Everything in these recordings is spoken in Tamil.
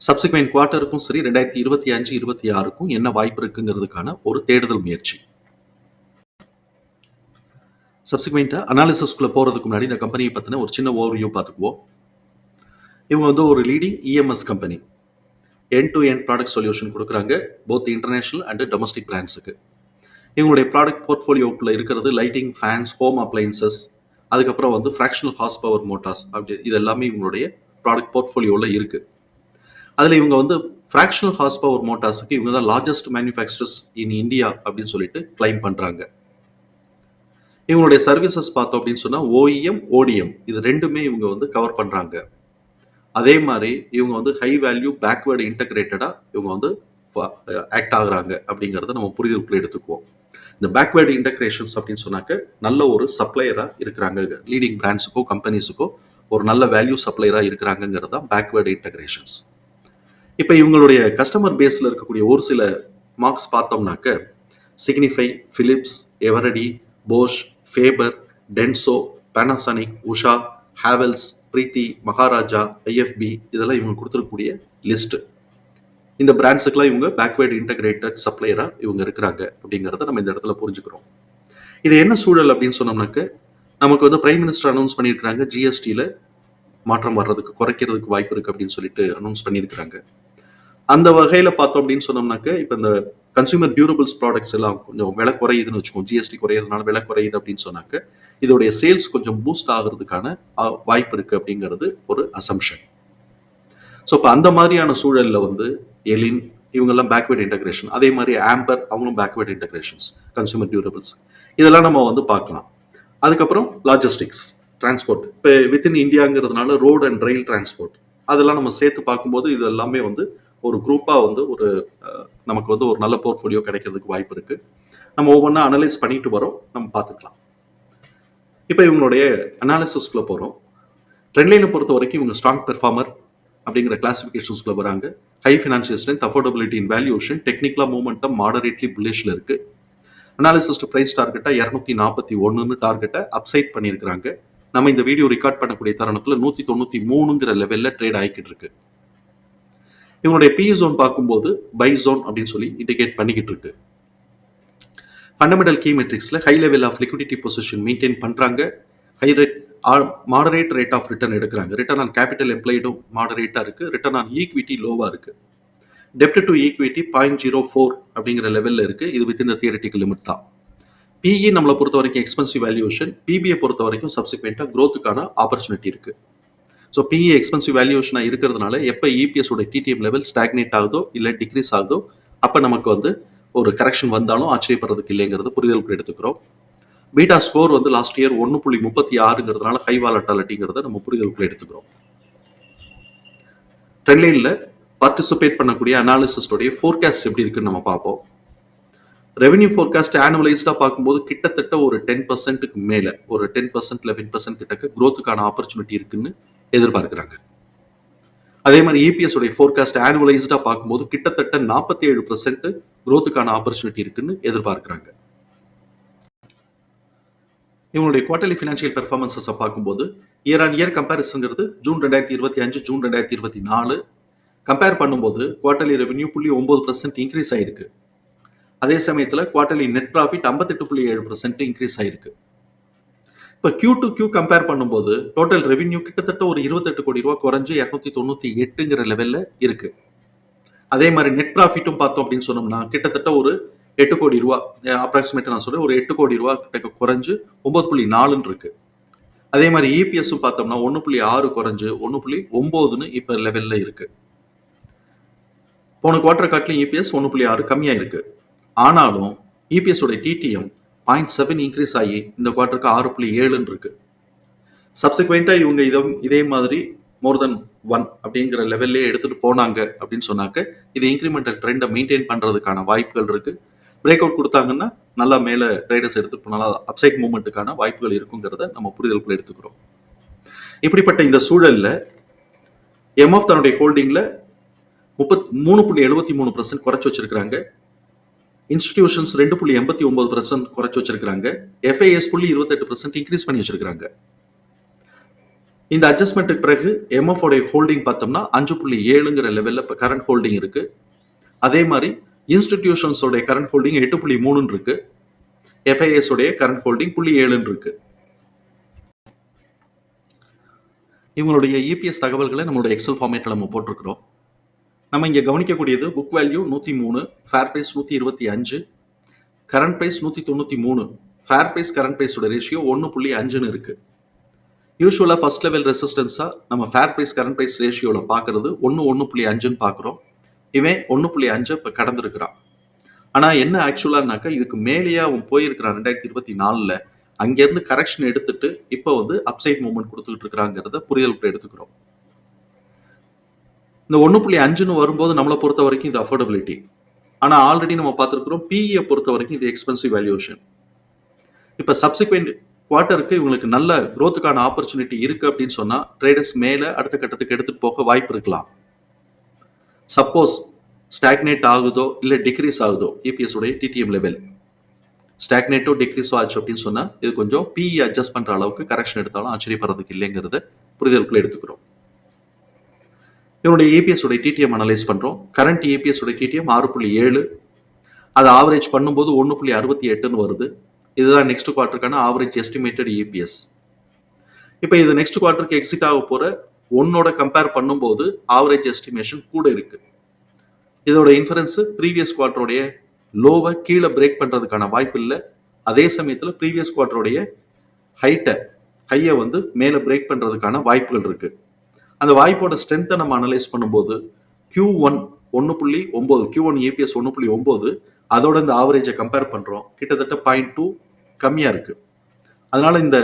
சப்சிக்வெண்ட் குவார்ட்டருக்கும் சரி ரெண்டாயிரத்தி இருபத்தி அஞ்சு இருபத்தி ஆறுக்கும் என்ன வாய்ப்பு இருக்குங்கிறதுக்கான ஒரு தேடுதல் முயற்சி. சப்சிக்வெண்ட்டாக அனாலிசிஸ்குள்ளே போகிறதுக்கு முன்னாடி இந்த கம்பெனியை பற்றின ஒரு சின்ன ஓவர்வியூ பார்த்துக்குவோம். இவங்க வந்து ஒரு leading EMS company end to end product solution கொடுக்குறாங்க போத் இன்டர்நேஷனல் அண்ட் டொமஸ்டிக் பிராண்ட்ஸுக்கு இவங்களுடைய ப்ராடக்ட் போர்ட்ஃபோலியோக்குள்ள இருக்கிறது லைட்டிங் ஃபேன்ஸ் ஹோம் அப்ளைன்சஸ் அதுக்கப்புறம் வந்து ஃப்ராக்ஷனல் ஹார்ஸ் பவர் மோட்டார்ஸ் அப்படி இது எல்லாமே இவங்களுடைய ப்ராடக்ட் போர்ட்ஃபோலியோவில் இருக்குது அதில் இவங்க வந்து ஃப்ராக்ஷனல் ஹார்ஸ் பவர் மோட்டார்ஸுக்கு இவங்க தான் லார்ஜஸ்ட் மேனுஃபேக்சரர்ஸ் இன் இந்தியா அப்படின்னு சொல்லிட்டு கிளைம் பண்ணுறாங்க இவங்களுடைய சர்வீசஸ் பார்த்தோம் அப்படின்னு சொன்னால் ஓஇஎம் ஓடிஎம் இது ரெண்டுமே இவங்க வந்து கவர் பண்ணுறாங்க அதே மாதிரி இவங்க வந்து ஹை வேல்யூ பேக்வேர்டு இன்டகிரேட்டடாக இவங்க வந்து ஆக்ட் ஆகுறாங்க அப்படிங்கிறத நம்ம புரிதலுக்குள்ள எடுத்துக்குவோம். இந்த பேக்வேர்டு இன்டகிரேஷன்ஸ் அப்படின்னு சொன்னாக்க நல்ல ஒரு சப்ளையராக இருக்கிறாங்க. லீடிங் பிராண்ட்ஸுக்கோ கம்பெனிஸுக்கோ ஒரு நல்ல வேல்யூ சப்ளையராக இருக்கிறாங்கிறது தான் பேக்வேர்டு இன்டகிரேஷன்ஸ் இப்போ இவங்களுடைய கஸ்டமர் பேஸில் இருக்கக்கூடிய ஒரு சில மார்க்ஸ் பார்த்தோம்னாக்க Signify Philips Eveready Bosch Faber Denso Panasonic Usha Havells Preethi Maharaja IFB இதெல்லாம் இவங்க கொடுத்துருக்கக்கூடிய லிஸ்ட்டு இந்த பிராண்ட்ஸுக்கெல்லாம் இவங்க பேக்வேர்டு இன்டகிரேட்டட் சப்ளையராக இவங்க இருக்கிறாங்க அப்படிங்கிறத நம்ம இந்த இடத்துல புரிஞ்சுக்கிறோம். இது என்ன சூழல் அப்படின்னு சொன்னோம்னாக்க நமக்கு வந்து பிரைம் மினிஸ்டர் அனௌன்ஸ் பண்ணியிருக்கிறாங்க ஜிஎஸ்டியில் மாற்றம் வர்றதுக்கு குறைக்கிறதுக்கு வாய்ப்பு இருக்குது அப்படின்னு சொல்லிட்டு அனௌன்ஸ் பண்ணியிருக்கிறாங்க. அந்த வகையில பார்த்தோம் அப்படின்னு சொன்னோம்னாக்க இப்போ இந்த கன்சூமர் டியூரபிள்ஸ் ப்ராடக்ட்ஸ் எல்லாம் கொஞ்சம் விலை குறையுதுன்னு வச்சுக்கோங்க. ஜிஎஸ்டி குறையிறதுனால விலை குறையுது அப்படின்னு சொன்னாக்க இதோடைய சேல்ஸ் கொஞ்சம் பூஸ்ட் ஆகிறதுக்கான வாய்ப்பு இருக்கு அப்படிங்கிறது ஒரு அசம்ஷன் ஸோ இப்போ அந்த மாதிரியான சூழல்ல வந்து எலின் இவங்கெல்லாம் பேக்வேர்ட் இன்டகிரேஷன் அதே மாதிரி ஆம்பர் அவங்களும் பேக்வேர்ட் இன்டகிரேஷன்ஸ் கன்சூமர் டியூரபிள்ஸ் இதெல்லாம் நம்ம வந்து பார்க்கலாம். அதுக்கப்புறம் லாஜிஸ்டிக்ஸ் டிரான்ஸ்போர்ட் இப்போ வித்தின் இந்தியாங்கிறதுனால ரோடு அண்ட் ரயில் டிரான்ஸ்போர்ட் அதெல்லாம் நம்ம சேர்த்து பார்க்கும்போது இது எல்லாமே வந்து ஒரு குரூப்பாக வந்து ஒரு நமக்கு வந்து ஒரு நல்ல போர்ட்ஃபோலியோ கிடைக்கிறதுக்கு வாய்ப்பு இருக்கு. நம்ம ஒவ்வொன்றா அனலைஸ் பண்ணிட்டு வரோம். நம்ம பார்த்துக்கலாம். இப்போ இவங்களுடைய அனாலிசிஸ்குள்ளே போகிறோம் ட்ரெண்ட்லைனை பொறுத்த வரைக்கும் இவங்க ஸ்ட்ராங் பெர்ஃபார்மர் அப்படிங்கிற கிளாசிஃபிகேஷன்ஸ்குள்ள வராங்க. High financial strength affordability in valuation டெக்னிக்கலாக மூமெண்டம் மாடரேட்லி புல்லிஷ்ல இருக்கு. அனாலிசிஸ்ட் பிரைஸ் டார்கெட்டா இரநூத்தி நாற்பத்தி ஒன்றுன்னு டார்கெட்டை அப்சைட் பண்ணியிருக்கிறாங்க. நம்ம இந்த வீடியோ ரெக்கார்ட் பண்ணக்கூடிய தருணத்தில் நூற்றி தொண்ணூற்றி மூணுங்கிற லெவலில் ட்ரேட் ஆகிக்கிட்டு இருக்கு. இவனுடைய பி ஜோன் பார்க்கும்போது பை ஜோன் அப்படின்னு சொல்லி இண்டிகேட் பண்ணிக்கிட்டு இருக்கு. Fundamental key மெட்ரிக்ஸில் high level of liquidity position maintain பண்ணுறாங்க high rate moderate rate of return எடுக்கிறாங்க. ரிட்டர்ன் ஆன் கேபிட்டல் எம்ப்ளாய்டும் மாடரேட்டாக இருக்குது ரிட்டர்ன் ஆன் ஈக்விட்டி லோவாக இருக்குது டெப்ட் to equity point zero four அப்படிங்கிற லெவலில் இருக்குது இது வித் இந்த தியரட்டிக்கல் லிமிட் தான். பிஇ நம்மளை பொறுத்த வரைக்கும் எக்ஸ்பென்சிவ் வேல்யூஷன் பிபிஐ பொறுத்த வரைக்கும் சப்சிக்வெண்ட்டாக க்ரோத்துக்கான ஆப்பர்ச்சுனிட்டி இருக்குது ஸோ பிஇ எக்ஸ்பென்சிவ் வேல்யூஷனாக இருக்கிறதுனால எப்போ இபிஎஸ் உடைய டிடிஎம் லெவல் ஸ்டாக்னேட் ஆகுதோ இல்லை டிக்ரீஸ் ஆகுதோ அப்போ நமக்கு வந்து ஒரு கரெக்ஷன் வந்தாலும் ஆச்சரியப்படுறதுக்கு இல்லைங்கிறது புரிதலுக்கு எடுத்துக்கிறோம். பீட்டா ஸ்கோர் வந்து லாஸ்ட் இயர் ஒன்று புள்ளி முப்பத்தி ஆறுங்கிறதுனால ஹை வாலட்டாலிட்டிங்கிறத நம்ம புரிதலுக்குள்ள எடுத்துக்கிறோம். ட்ரெண்ட்லைனில் பார்ட்டிசிபேட் பண்ணக்கூடிய அனாலிசிஸ்டோடைய ஃபோர்காஸ்ட் எப்படி இருக்குன்னு நம்ம பார்ப்போம். ரெவென்யூ ஃபோர்காஸ்ட் ஆனுவலைஸ்டாக பார்க்கும்போது கிட்டத்தட்ட ஒரு டென் பர்சன்ட்டுக்கு மேலே ஒரு டென் பர்சன்ட் லெவன் பர்சன்ட் கிட்டக்க க்ரோத்துக்கான ஆப்பர்ச்சுனிட்டி இருக்குன்னு எதிர்பார்க்குறாங்க. அதே மாதிரி இபிஎஸ் உடைய ஃபோர்காஸ்ட் ஆனுவலைஸ்டாக பார்க்கும்போது கிட்டத்தட்ட நாற்பத்தி ஏழு பர்சன்ட் குரோத்துக்கான ஆப்பர்ச்சுனிட்டி இருக்குன்னு எதிர்பார்க்குறாங்க. இவங்களுடைய குவார்டர்லி ஃபினான்ஷியல் பெர்ஃபார்மன்ஸஸை பார்க்கும்போது இயர் ஆன் இயர் கம்பேரிசன்ங்கிறது ஜூன் ரெண்டாயிரத்தி இருபத்தி அஞ்சு ஜூன் ரெண்டாயிரத்தி இருபத்தி நாலு கம்பேர் பண்ணும்போது குவார்டர்லி ரெவென்யூ புள்ளி ஒம்பது பர்சன்ட் இன்க்ரீஸ் ஆயிருக்கு. அதே சமயத்தில் குவார்டர்லி நெட் ப்ராஃபிட் ஐம்பத்தெட்டு புள்ளி ஏழு பர்சன்ட் இன்க்ரீஸ் ஆயிருக்கு. இப்போ கியூ டு கியூ கம்பேர் பண்ணும்போது டோட்டல் ரெவென்யூ கிட்டத்தட்ட ஒரு இருபத்தெட்டு கோடி ரூபா குறைஞ்சு இரநூத்தி தொண்ணூற்றி எட்டுங்கிற லெவலில் இருக்கு. அதே மாதிரி நெட் ப்ராஃபிட்டும் பார்த்தோம் அப்படின்னு சொன்னோம்னா கிட்டத்தட்ட ஒரு எட்டு கோடி ரூபா அப்ராக்சிமேட்டாக நான் சொல்றேன் ஒரு எட்டு கோடி ரூபா கிட்ட குறைஞ்சு ஒன்பது புள்ளி நாலுன்னு இருக்கு. அதே மாதிரி இபிஎஸும் பார்த்தோம்னா ஒன்று புள்ளி ஆறு குறைஞ்சு ஒன்று புள்ளி ஒம்போதுன்னு இப்போ லெவலில் இருக்கு. போன குவார்டர் காட்டிலும் இபிஎஸ் ஒன்று புள்ளி ஆறு கம்மியாக இருக்கு. ஆனாலும் இபிஎஸ் உடைய டிடிஎம் பாயிண்ட் செவன் இன்க்ரீஸ் ஆகி இந்த குவார்ட்டருக்கு ஆறு புள்ளி ஏழுன்னு இருக்கு. சப்சிக்வெண்ட்டாக இவங்க இதை இதே மாதிரி மோர் தென் ஒன் அப்படிங்கிற லெவல்லே எடுத்துகிட்டு போனாங்க அப்படின்னு சொன்னாக்க இது இன்க்ரிமெண்டல் ட்ரெண்டை மெயின்டைன் பண்ணுறதுக்கான வாய்ப்புகள் இருக்குது பிரேக் அவுட் கொடுத்தாங்கன்னா நல்லா மேலே ட்ரேடர்ஸ் எடுத்து போனாலும் அப்சைட் மூவ்மெண்ட்டுக்கான வாய்ப்புகள் இருக்குங்கிறத நம்ம புரிதலுக்குள்ள எடுத்துக்கிறோம். இப்படிப்பட்ட இந்த சூழலில் எம்எஃப் தன்னுடைய ஹோல்டிங்கில் முப்பத் மூணு புள்ளி எழுபத்தி மூணு பர்சன்ட் குறைச்சி வச்சிருக்கிறாங்க. இன்ஸ்டிடியூஷன்ஸ் ரெண்டு புள்ளி எண்பத்தி ஒன்பது பர்சன்ட் குறைச்சி வச்சிருக்காங்க எஃப்ஐஎஸ் புள்ளி இருபத்தெட்டு பர்சன்ட் இன்க்ரீஸ் பண்ணி வச்சிருக்காங்க இந்த அட்ஜஸ்ட்மெண்ட்டுக்கு பிறகு எம்எஃப் உடைய ஹோல்டிங் பார்த்தோம்னா அஞ்சு புள்ளி ஏழுங்கிற லெவலில் இப்போ கரண்ட் ஹோல்டிங் இருக்கு. அதே மாதிரி இன்ஸ்டிடியூஷன்ஸோடைய கரண்ட் ஹோல்டிங் எட்டு புள்ளி மூணுன்னு இருக்கு. எஃப்ஐஎஸ் உடைய கரண்ட் ஹோல்டிங் புள்ளி ஏழுன்னு இருக்கு. இவங்களுடைய இபிஎஸ் தகவல்களை நம்மளுடைய எக்ஸல் ஃபார்மேட்டில் நம்ம போட்டிருக்கிறோம். நம்ம இங்கே கவனிக்கக்கூடியது புக் வேல்யூ நூற்றி மூணு ஃபேர் ப்ரைஸ் நூற்றி இருபத்தி அஞ்சு கரண்ட் ப்ரைஸ் நூற்றி தொண்ணூற்றி மூணு ஃபேர் ப்ரைஸ் கரண்ட் ப்ரைஸோட ரேஷியோ ஒன்று புள்ளி அஞ்சுன்னு இருக்குது யூஸ்வலாக ஃபர்ஸ்ட் லெவல் ரெசிஸ்டன்ஸாக நம்ம ஃபேர் ப்ரைஸ் கரண்ட் ப்ரைஸ் ரேஷியோவில் பார்க்கறது ஒன்று ஒன்று புள்ளி அஞ்சுன்னு பார்க்குறோம் இவன் ஒன்று புள்ளி அஞ்சு இப்போ கடந்திருக்கிறான். ஆனால் என்ன ஆக்சுவலானாக்கா இதுக்கு மேலேயே அவன் போயிருக்கிறான் ரெண்டாயிரத்தி இருபத்தி நாலில் அங்கேருந்து கரெக்ஷன் எடுத்துட்டு இப்போ வந்து அப்சைட் மூவ்மெண்ட் கொடுத்துக்கிட்டு இருக்கிறாங்கிறத புரிதலுக்கு எடுத்துக்கிறோம். இந்த ஒன்று புள்ளி அஞ்சுன்னு வரும்போது நம்மளை பொறுத்த வரைக்கும் இது அஃபோர்டபிலிட்டி ஆனால் ஆல்ரெடி நம்ம பார்த்துருக்குறோம் பிஇயை பொறுத்த வரைக்கும் இது எக்ஸ்பென்சிவ் வேல்யூஷன் இப்போ சப்சிக்வெண்ட் குவார்ட்டருக்கு இவங்களுக்கு நல்ல குரோத்துக்கான ஆப்பர்ச்சுனிட்டி இருக்கு அப்படின்னு சொன்னால் ட்ரேடர்ஸ் மேலே அடுத்த கட்டத்துக்கு எடுத்துகிட்டு போக வாய்ப்பு இருக்கலாம். சப்போஸ் ஸ்டாக்னேட் ஆகுதோ இல்லை டிக்ரீஸ் ஆகுதோ இபிஎஸ் உடைய டிடிஎம் லெவல் ஸ்டாக்னேட்டோ டிக்ரீஸோ ஆச்சு அப்படின்னு சொன்னால் இது கொஞ்சம் பிஇ அட்ஜஸ்ட் பண்ணுற அளவுக்கு கரெக்ஷன் எடுத்தாலும் ஆச்சரியப்படுறதுக்கு இல்லைங்கிறத புரிதலுக்குள்ளே எடுத்துக்கிறோம். இவனுடைய ஏபிஎஸ் உடைய டிடிஎம் அனலைஸ் பண்ணுறோம் கரண்ட் ஏபிஎஸ் உடைய டிடிஎம் ஆறு புள்ளி ஏழு. அதை ஆவரேஜ் பண்ணும்போது ஒன்று புள்ளி அறுபத்தி எட்டுன்னு வருது. இதுதான் நெக்ஸ்ட் குவார்ட்டருக்கான ஆவரேஜ் எஸ்டிமேட்டட் ஏபிஎஸ் இப்போ இது நெக்ஸ்ட் குவார்ட்டருக்கு எக்ஸிட் ஆக போகிற ஒன்னோட கம்பேர் பண்ணும்போது ஆவரேஜ் எஸ்டிமேஷன் கூட இருக்கு. இதோட இன்ஃபரன்ஸ் ப்ரீவியஸ் குவார்ட்டருடைய லோவை கீழே பிரேக் பண்ணுறதுக்கான வாய்ப்பு இல்லை. அதே சமயத்தில் ப்ரீவியஸ் குவார்ட்டருடைய ஹைட்டை ஹையை வந்து மேலே பிரேக் பண்ணுறதுக்கான வாய்ப்புகள் இருக்குது அந்த வாய்ப்போட ஸ்ட்ரென்த்தை நம்ம அனலைஸ் பண்ணும்போது கியூ ஒன் ஒன்று புள்ளி ஒம்பது கியூ ஒன் ஏபிஎஸ் ஒன்று புள்ளி ஒம்பது அதோட இந்த ஆவரேஜை கம்பேர் பண்ணுறோம் கிட்டத்தட்ட பாயிண்ட் டூ கம்மியாக இருக்குது அதனால இந்த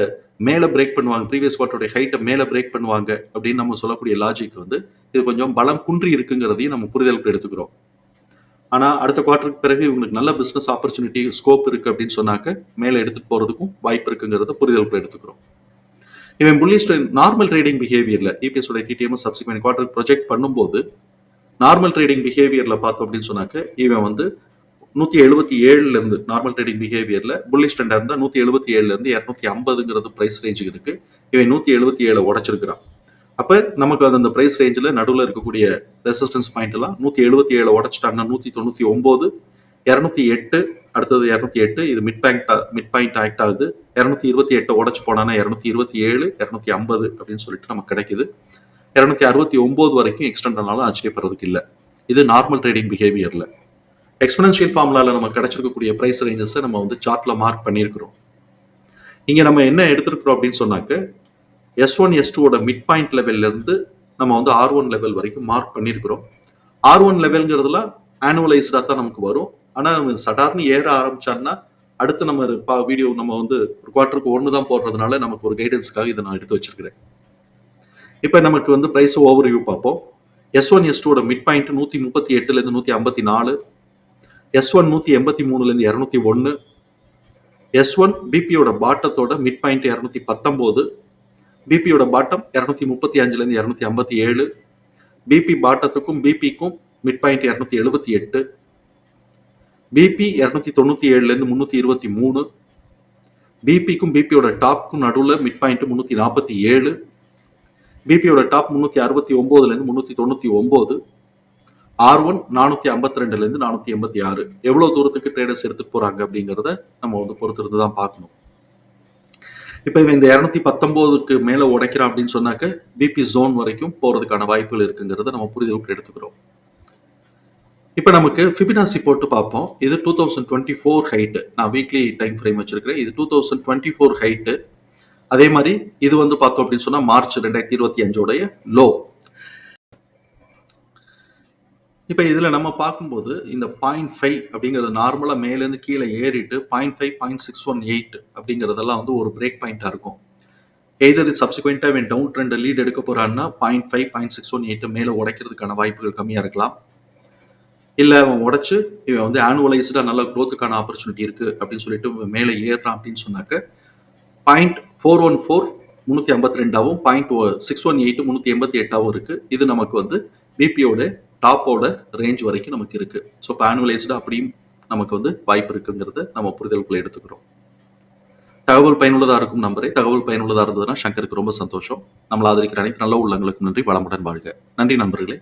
மேலே பிரேக் பண்ணுவாங்க ப்ரீவியஸ் குவார்ட்டருடைய ஹைட்டை மேலே பிரேக் பண்ணுவாங்க அப்படின்னு நம்ம சொல்லக்கூடிய லாஜிக் வந்து இது கொஞ்சம் பலம் குன்றி இருக்குங்கிறதையும் நம்ம புரிதலுக்கு எடுத்துக்கிறோம். ஆனால் அடுத்த குவார்ட்டருக்கு பிறகு இவங்களுக்கு நல்ல பிஸ்னஸ் ஆப்பர்ச்சுனிட்டி ஸ்கோப் இருக்குது அப்படின்னு சொன்னாக்க மேலே எடுத்துகிட்டு போகிறதுக்கும் வாய்ப்பு இருக்குங்கிறத புரிதலுக்கு எடுத்துக்கிறோம். இவன் புல்லிஷ் நார்மல் ட்ரேடிங் பிஹேவியர்ல இபிஎஸ் உடைய டிடிஎம் சப்சிக்வெண்ட் குவார்டர் ப்ரொஜெக்ட் பண்ணும்போது நார்மல் ட்ரேடிங் பிஹேவியர்ல பார்த்தோம் அப்படின்னு சொன்னாக்க இவன் வந்து நூத்தி எழுபத்தி ஏழுல இருந்து நார்மல் ட்ரேடிங் பிஹேவியர்ல புல்லிஷ் ட்ரெண்டா இருந்தா நூத்தி எழுபத்தி ஏழுல இருந்து இரநூத்தி ஐம்பதுங்கிறது பிரைஸ் ரேஞ்சுக்கு இருக்கு. இவன் நூத்தி எழுபத்தி ஏழு உடைச்சிருக்கிறான். அப்ப நமக்கு அந்த பிரைஸ் ரேஞ்சில் நடுவில் இருக்கக்கூடிய ரெசிஸ்டன்ஸ் பாயிண்ட் எல்லாம் நூத்தி எழுபத்தி ஏழு உடச்சிட்டாங்கன்னா நூத்தி தொண்ணூத்தி ஒன்பது இரநூத்தி எட்டு அடுத்தது இரநூத்தி எட்டு இது mid band mid point act ஆகுது. இரநூத்தி இருபத்தி எட்டை உடச்சு போனானா இரநூத்தி இருபத்தி ஏழு இரநூத்தி ஐம்பது அப்படின்னு சொல்லிட்டு நமக்கு கிடைக்குது. இரநூத்தி அறுபத்தி ஒன்பது வரைக்கும் எக்ஸ்டெண்ட் ஆனாலும் ஆச்சரியப்படுறதுக்கு இல்லை. இது நார்மல் ட்ரேடிங் பிஹேவியரில் எக்ஸ்பனன்ஷியல் ஃபார்முலாவில் நம்ம கிடைச்சிருக்கக்கூடிய பிரைஸ் ரேஞ்சஸை நம்ம வந்து சார்ட்டில் மார்க் பண்ணியிருக்கிறோம். இங்கே நம்ம என்ன எடுத்திருக்கிறோம் அப்படின்னு சொன்னாக்க எஸ் ஒன் எஸ் டூவோட மிட் பாயிண்ட் லெவல்ல இருந்து நம்ம வந்து ஆர் ஒன் லெவல் வரைக்கும் மார்க் பண்ணியிருக்கிறோம். ஆர் ஒன் லெவல்ங்கிறதுலாம் ஆனுவலைஸ்டாக தான் நமக்கு வரும். ஆனால் சடார்னு ஏற ஆரம்பிச்சான்னா அடுத்து நம்ம பா வீடியோ நம்ம வந்து ஒரு குவார்ட்டருக்கு ஒன்று தான் போடுறதுனால நமக்கு ஒரு கைடன்ஸ்க்காக இதை நான் எடுத்து வச்சிருக்கிறேன். இப்போ நமக்கு வந்து ப்ரைஸ் ஓவர் வியூ பார்ப்போம். எஸ் ஒன் எஸ் டூட மிட் பாயிண்ட் நூற்றி முப்பத்தி எட்டுலேருந்து நூற்றி ஐம்பத்தி நாலு. எஸ் ஒன் நூற்றி எண்பத்தி மூணுலேருந்து இரநூத்தி ஒன்று எஸ் ஒன் பிபியோட பாட்டத்தோட மிட் பாயிண்ட் இரநூத்தி பத்தொம்போது. பிபியோட பாட்டம் இரநூத்தி முப்பத்தி அஞ்சுலேருந்து இரநூத்தி ஐம்பத்தி ஏழு. பிபி பாட்டத்துக்கும் பிபிக்கும் மிட் பாயிண்ட் இரநூத்தி எழுபத்தி எட்டு. பிபி இரநூத்தி தொண்ணூத்தி ஏழுல இருந்து முன்னூத்தி இருபத்தி மூணு பிபிக்கும் பிபியோட டாப்க்கும் நடுவில் மிட் பாயிண்ட் முன்னூத்தி நாற்பத்தி ஏழு பிபியோட டாப் முன்னூத்தி அறுபத்தி ஒன்பதுல இருந்து முன்னூத்தி தொண்ணூத்தி ஒன்பது ஆர் ஒன் நானூத்தி ஐம்பத்தி ரெண்டுல இருந்து நானூத்தி எண்பத்தி ஆறு எவ்வளவு தூரத்துக்கு ட்ரேடர்ஸ் எடுத்துட்டு போறாங்க அப்படிங்கறத நம்ம வந்து பொறுத்திருந்து தான் பார்க்கணும். இப்போ இவன் இந்த இரநூத்தி பத்தொன்பதுக்கு மேல உடைக்கிறான் அப்படின்னு சொன்னாக்க பிபி ஜோன் வரைக்கும் போறதுக்கான வாய்ப்புகள் இருக்குங்கிறத நம்ம புரிதலுக்கு எடுத்துக்கிறோம். இப்போ நமக்கு ஃபிபினாசி போட்டு பார்ப்போம். இது two thousand twenty four height நான் வீக்லி டைம் ஃப்ரேம் வச்சிருக்கிறேன். இது two thousand twenty four height அதே மாதிரி இது வந்து பார்த்தோம் அப்படின்னு சொன்னால் மார்ச் ரெண்டாயிரத்தி இருபத்தி அஞ்சோடைய லோ இப்போ இதில் நம்ம பார்க்கும்போது இந்த பாயிண்ட் ஃபைவ் அப்படிங்கிறது நார்மலாக மேலேருந்து கீழே ஏறிட்டு point five point six one eight அப்படிங்கிறதெல்லாம் வந்து ஒரு பிரேக் பாயிண்ட்டாக இருக்கும். எய்தர் இது சப்சிக்வெண்ட்டாக டவுன் ட்ரெண்ட் லீட் எடுக்க போகிறான்னா point five point six one eight மேலே உடைக்கிறதுக்கான வாய்ப்புகள் கம்மியாக இருக்கலாம். இல்லை அவன் உடைச்சு இவன் வந்து ஆனுவலைஸ்டாக நல்ல க்ரோத்துக்கான ஆப்பர்ச்சுனிட்டி இருக்குது அப்படின்னு சொல்லிட்டு இவன் மேலே ஏறுறான் அப்படின்னு சொன்னாக்க பாயிண்ட் ஃபோர் ஒன் ஃபோர் முந்நூற்றி ஐம்பத்தி ரெண்டாவும் பாயிண்ட் சிக்ஸ் ஒன் எயிட் முந்நூற்றி எண்பத்தி எட்டாவும் இருக்குது இது நமக்கு வந்து பிபியோட டாப்போட ரேஞ்ச் வரைக்கும் நமக்கு இருக்குது ஸோ இப்போ ஆனுவலைஸ்டாக அப்படியும் நமக்கு வந்து வாய்ப்பு இருக்குங்கிறத நம்ம புரிதலுக்குள்ள எடுத்துக்கிறோம். தகவல் பயனுள்ளதாக இருக்கும் நம்பரே தகவல் பயனுள்ளதாக இருந்ததுன்னா சங்கருக்கு ரொம்ப சந்தோஷம். நம்மளை ஆதரிக்கிற அனைத்து நல்ல உள்ளங்களுக்கும் நன்றி. வளமுடன் வாழ்க. நன்றி நண்பர்களே.